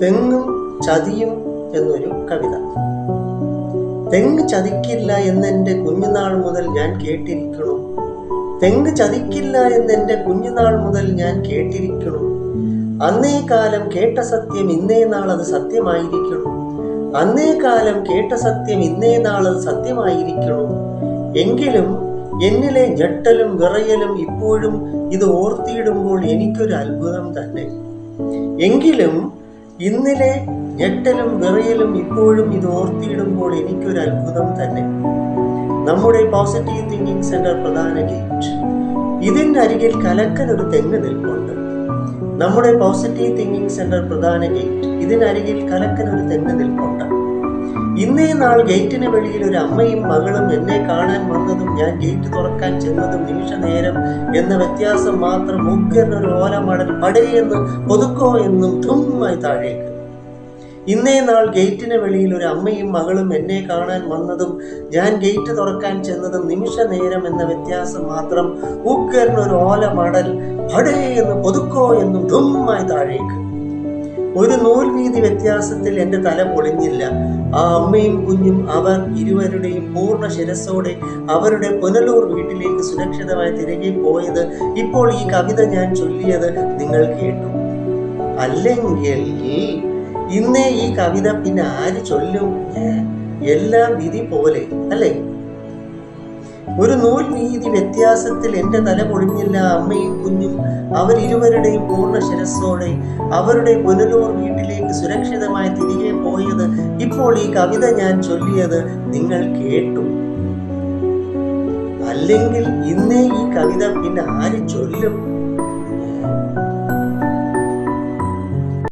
തെങ്ങും ചതിയും എന്നൊരു കവിത. തെങ്ങ് ചതിക്കില്ല എന്നെന്റെ കുഞ്ഞുനാൾ മുതൽ ഞാൻ കേട്ടിരിക്കണം. തെങ്ങ് ചതിക്കില്ല എന്നെന്റെ കുഞ്ഞുനാൾ മുതൽ ഞാൻ കേട്ടിരിക്കണം. അന്നേ കാലം കേട്ട സത്യം ഇന്നേ നാൾ അത് സത്യമായിരിക്കണം. അന്നേ കാലം കേട്ട സത്യം ഇന്നേ നാൾ അത് സത്യമായിരിക്കണം. എങ്കിലും എന്നിലെ ഞെട്ടലും വിറയലും ഇപ്പോഴും ഇത് ഓർത്തിയിടുമ്പോൾ എനിക്കൊരു അത്ഭുതം തന്നെ. എങ്കിലും ഇന്നലെ ഞെട്ടലും വിറയലും ഇപ്പോഴും ഇത് ഓർത്തിയിടുമ്പോൾ എനിക്കൊരു അത്ഭുതം തന്നെ. നമ്മുടെ പോസിറ്റീവ് തിങ്കിങ് സെന്റർ പ്രധാന ഗേറ്റ് ഇതിന്റെ അരികിൽ കലക്കൻ ഒരു തെങ്ങ് നിൽപ്പുണ്ട്. നമ്മുടെ പോസിറ്റീവ് തിങ്കിങ് സെന്റർ പ്രധാന ഗേറ്റ് ഇതിനരികിൽ കലക്കൻ ഒരു തെങ്ങ് നിൽപ്പുണ്ട്. ഇന്നേ നാൾ ഗേറ്റിന് വെളിയിൽ ഒരു അമ്മയും മകളും എന്നെ കാണാൻ വന്നതും ഞാൻ ഗേറ്റ് തുറക്കാൻ ചെന്നതും നിമിഷ നേരം എന്ന വ്യത്യാസം മാത്രം മുഖ്യനൊരു ഓലമടൽ പടയെന്ന് ഒതുക്കോ എന്നും തുമ്മായി താഴേക്ക്. ഇന്നേ നാൾ ഗേറ്റിന് വെളിയിൽ ഒരു അമ്മയും മകളും എന്നെ കാണാൻ വന്നതും ഞാൻ ഗേറ്റ് തുറക്കാൻ ചെന്നതും നിമിഷ നേരം എന്ന വ്യത്യാസം മാത്രം ഉഗ്രനൊരു ഓല മടൽ പടേ എന്ന് പൊതുക്കോ എന്നും ധുമ്മായി താഴേക്ക്. ഒരു നൂൽ വീതി വ്യത്യാസത്തിൽ എന്റെ തല പൊളിഞ്ഞില്ല. ആ അമ്മയും കുഞ്ഞും അവർ ഇരുവരുടെയും പൂർണ ശിരസോടെ അവരുടെ പുനലൂർ വീട്ടിലേക്ക് സുരക്ഷിതമായി തിരികെ പോയത് ഇപ്പോൾ ഈ കവിത ഞാൻ ചൊല്ലിയത് നിങ്ങൾ കേട്ടു. അല്ലെങ്കിൽ ഇന്നേ ഈ കവിത പിന്നെ ആര് ചൊല്ലും? എല്ലാം വിധി പോലെ അല്ലേ? ഒരു നൂൽ വീതി വ്യത്യാസത്തിൽ എന്റെ തല പൊളിഞ്ഞില്ല അമ്മയും കുഞ്ഞും അവരിരുവരുടെയും പൂർണ ശിരസ്സോടെ അവരുടെ പുനലൂർ വീട്ടിലേക്ക് സുരക്ഷിതമായി തിരികെ പോയത് ഇപ്പോൾ ഈ കവിത ഞാൻ ചൊല്ലിയത് നിങ്ങൾ കേട്ടു. അല്ലെങ്കിൽ ഇന്നേ ഈ കവിത പിന്നെ ആര് ചൊല്ലും?